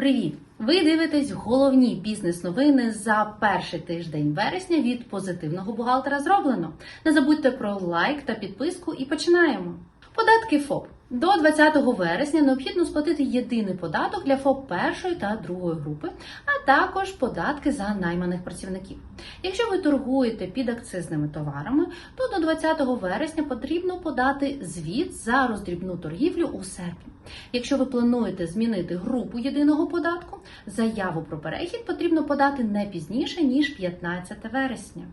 Привіт! Ви дивитесь головні бізнес-новини за перший тиждень вересня від позитивного бухгалтера зроблено. Не забудьте про лайк та підписку і починаємо. Податки ФОП. До 20 вересня необхідно сплатити єдиний податок для ФОП першої та другої групи, а також податки за найманих працівників. Якщо ви торгуєте під акцизними товарами, то до 20 вересня потрібно подати звіт за роздрібну торгівлю у серпні. Якщо ви плануєте змінити групу єдиного податку, заяву про перехід потрібно подати не пізніше ніж 15 вересня.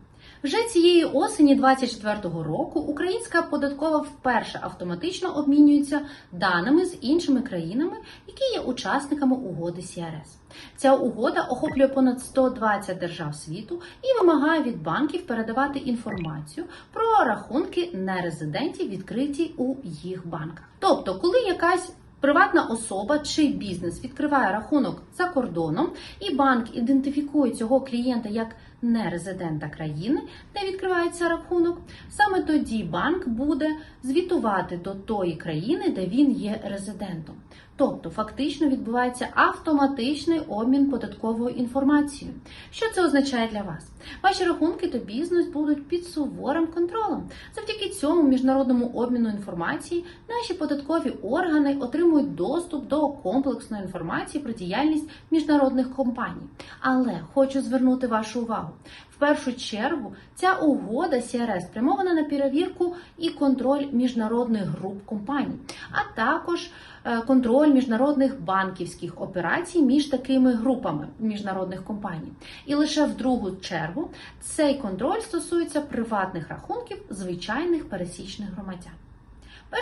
Вже цієї осені 2024 року українська податкова вперше автоматично обмінюється даними з іншими країнами, які є учасниками угоди CRS. Ця угода охоплює понад 120 держав світу і вимагає від банків передавати інформацію про рахунки нерезидентів, відкриті у їх банках. Тобто, коли якась Приватна особа чи бізнес відкриває рахунок за кордоном, і банк ідентифікує цього клієнта як нерезидента країни, де відкривається рахунок. Саме тоді банк буде звітувати до тої країни, де він є резидентом. Тобто, фактично відбувається автоматичний обмін податковою інформацією. Що це означає для вас? Ваші рахунки та бізнес будуть під суворим контролем. Завдяки цьому міжнародному обміну інформації наші податкові органи отримують доступ до комплексної інформації про діяльність міжнародних компаній. Але хочу звернути вашу увагу. В першу чергу ця угода CRS спрямована на перевірку і контроль міжнародних груп компаній, а також е, контроль міжнародних банківських операцій між такими групами міжнародних компаній. І лише в другу чергу цей контроль стосується приватних рахунків звичайних пересічних громадян.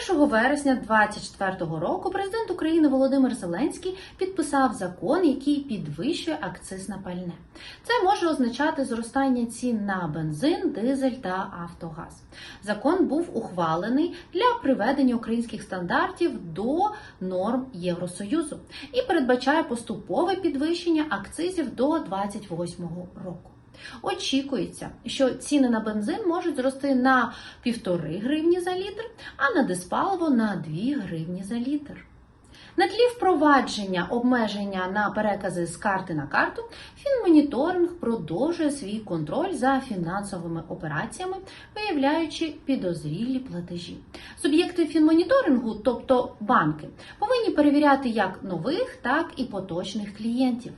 1 вересня 2024 року президент України Володимир Зеленський підписав закон, який підвищує акциз на пальне. Це може означати зростання цін на бензин, дизель та автогаз. Закон був ухвалений для приведення українських стандартів до норм Євросоюзу і передбачає поступове підвищення акцизів до 2028 року. Очікується, що ціни на бензин можуть зрости на 1,5 гривні за літр, а на диспаливо на 2 гривні за літр. На тлі впровадження обмеження на перекази з карти на карту, Фінмоніторинг продовжує свій контроль за фінансовими операціями, виявляючи підозрілі платежі. Суб'єкти фінмоніторингу, тобто банки, повинні перевіряти як нових, так і поточних клієнтів.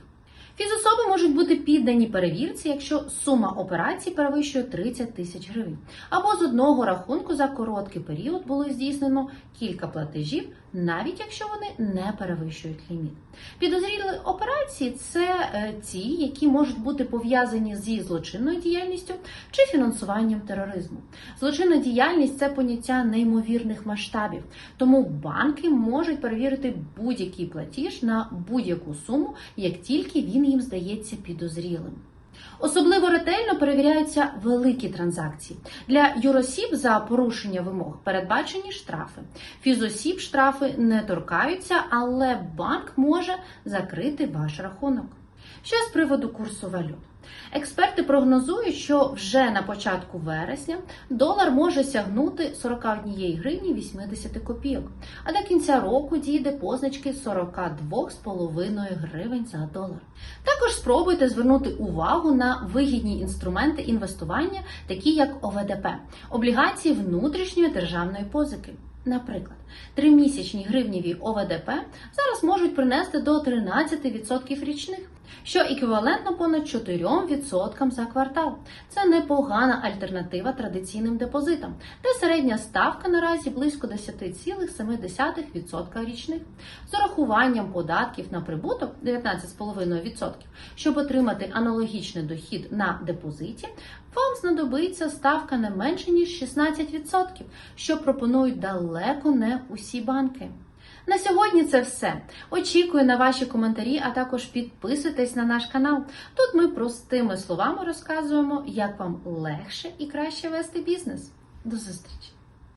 Фізособи можуть бути піддані перевірці, якщо сума операцій перевищує 30 тисяч гривень, або з одного рахунку за короткий період було здійснено кілька платежів, навіть якщо вони не перевищують ліміт. Підозрілі операції це е, ті, які можуть бути пов'язані зі злочинною діяльністю чи фінансуванням тероризму. Злочинна діяльність це поняття неймовірних масштабів, тому банки можуть перевірити будь-який платіж на будь-яку суму, як тільки він їм здається підозрілим. Особливо ретельно перевіряються великі транзакції. Для юросіб за порушення вимог передбачені штрафи. Фізосіб штрафи не торкаються, але банк може закрити ваш рахунок. Що з приводу курсу валют? Експерти прогнозують, що вже на початку вересня долар може сягнути 41 гривні 80 копійок, а до кінця року дійде позначки 42,5 гривень за долар. Також спробуйте звернути увагу на вигідні інструменти інвестування, такі як ОВДП облігації внутрішньої державної позики. Наприклад, тримісячні гривніві ОВДП зараз можуть принести до 13% річних, що еквівалентно понад 4% за квартал. Це непогана альтернатива традиційним депозитам, де середня ставка наразі близько 10,7% річних. З урахуванням податків на прибуток 19,5%, щоб отримати аналогічний дохід на депозиті, вам знадобиться ставка не менше ніж 16%, що пропонують далеко не усі банки. На сьогодні це все. Очікую на ваші коментарі, а також підписуйтесь на наш канал. Тут ми простими словами розказуємо, як вам легше і краще вести бізнес. До зустрічі!